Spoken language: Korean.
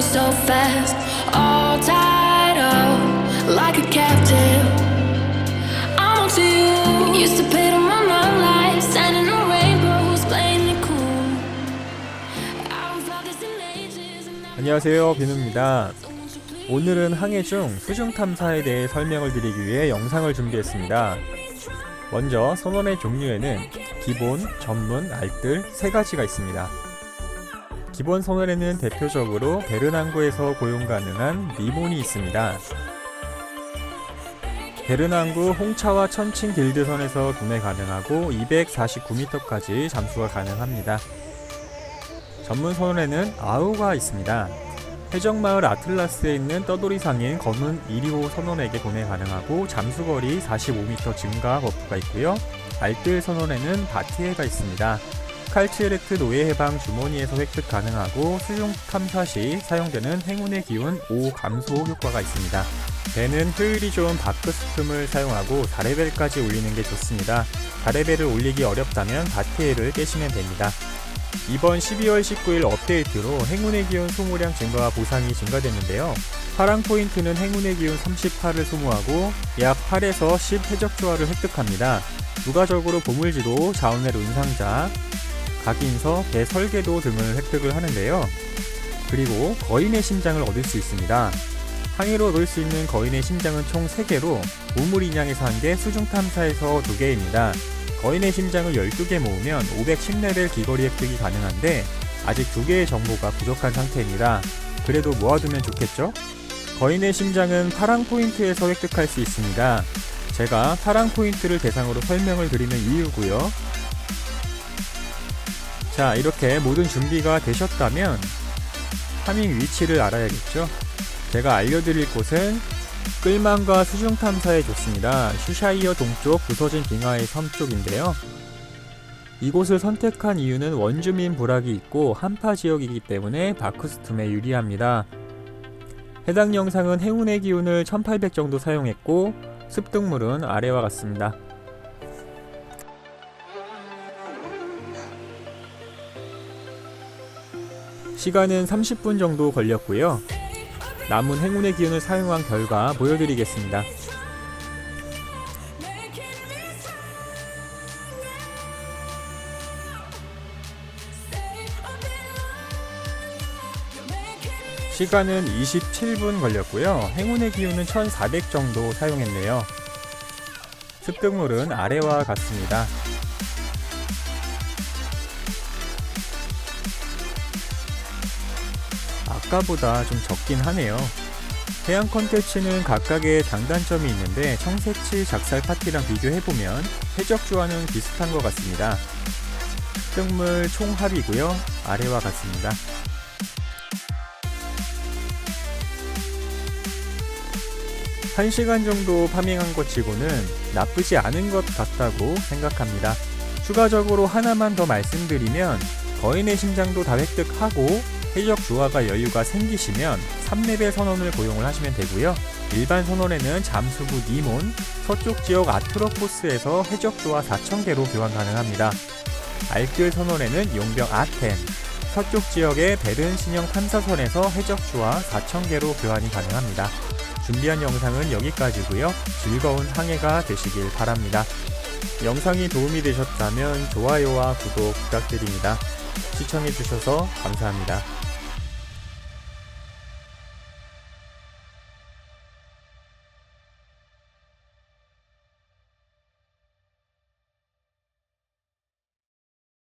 travel so fast, all tied up like a captive. I'm onto you. Used to pit on my mom life, standing on rainbows, playing it cool. I was all this in ages. and now- 안녕하세요 비누입니다. 오늘은 항해 중 수중 탐사에 대해 설명을 드리기 위해 영상을 준비했습니다. 먼저 선원의 종류에는 기본, 전문, 알뜰 세 가지가 있습니다. 기본 선원에는 대표적으로 베르낭구에서 고용 가능한 리몬이 있습니다 베르낭구 홍차와 천칭 길드선에서 구매 가능하고 249m까지 잠수가 가능합니다 전문 선원에는 아우가 있습니다. 해적마을 아틀라스에 있는 떠돌이상인 검은 125 선원에게 구매 가능하고 잠수거리 45m 증가 버프가 있고요. 알뜰 선원에는 바티에가 있습니다. 칼츠에르트 노예 해방 주머니에서 획득 가능하고 수중 탐사 시 사용되는 행운의 기운 5 감소 효과가 있습니다. 배는 효율이 좋은 바크스툼을 사용하고 4레벨까지 올리는 게 좋습니다. 4레벨을 올리기 어렵다면 바티에를 깨시면 됩니다. 이번 12월 19일 업데이트로 행운의 기운 소모량 증가와 보상이 증가됐는데요. 파랑 포인트는 행운의 기운 38을 소모하고 약 8에서 10 해적 조화를 획득합니다. 부가적으로 보물지도, 자원의 운상자, 각인서, 배 설계도 등을 획득을 하는데요. 그리고 거인의 심장을 얻을 수 있습니다. 항해로 얻을 수 있는 거인의 심장은 총 3개로 우물 인양에서 1개, 수중 탐사에서 2개입니다. 거인의 심장을 12개 모으면 510레벨 귀걸이 획득이 가능한데 아직 2개의 정보가 부족한 상태입니다. 그래도 모아두면 좋겠죠? 거인의 심장은 파랑 포인트에서 획득할 수 있습니다. 제가 파랑 포인트를 대상으로 설명을 드리는 이유고요. 자, 이렇게 모든 준비가 되셨다면 파밍 위치를 알아야겠죠? 제가 알려드릴 곳은 끌만과 수중 탐사에 좋습니다. 슈샤이어 동쪽 부서진 빙하의 섬 쪽인데요. 이곳을 선택한 이유는 원주민 부락이 있고 한파 지역이기 때문에 바크스툼에 유리합니다. 해당 영상은 행운의 기운을 1800 정도 사용했고 습득물은 아래와 같습니다. 시간은 30분 정도 걸렸고요. 남은 행운의 기운을 사용한 결과 보여드리겠습니다. 시간은 27분 걸렸고요. 행운의 기운은 1400 정도 사용했네요. 습득물은 아래와 같습니다. 아까보다 좀 적긴 하네요. 해양 컨텐츠는 각각의 장단점이 있는데 청새치 작살 파티랑 비교해보면 해적주와는 비슷한 것 같습니다. 습득물 총합이고요. 아래와 같습니다. 한시간 정도 파밍한 것 치고는 나쁘지 않은 것 같다고 생각합니다. 추가적으로 하나만 더 말씀드리면 거인의 심장도 다 획득하고 해적 주화가 여유가 생기시면 3레벨 선원을 고용을 하시면 되고요. 일반 선원에는 잠수부 니몬, 서쪽 지역 아트로포스에서 해적 주화 4,000개로 교환 가능합니다. 알뜰 선원에는 용병 아텐, 서쪽 지역의 베른 신형 탐사선에서 해적 주화 4,000개로 교환이 가능합니다. 준비한 영상은 여기까지고요. 즐거운 항해가 되시길 바랍니다. 영상이 도움이 되셨다면 좋아요와 구독 부탁드립니다. 시청해주셔서 감사합니다.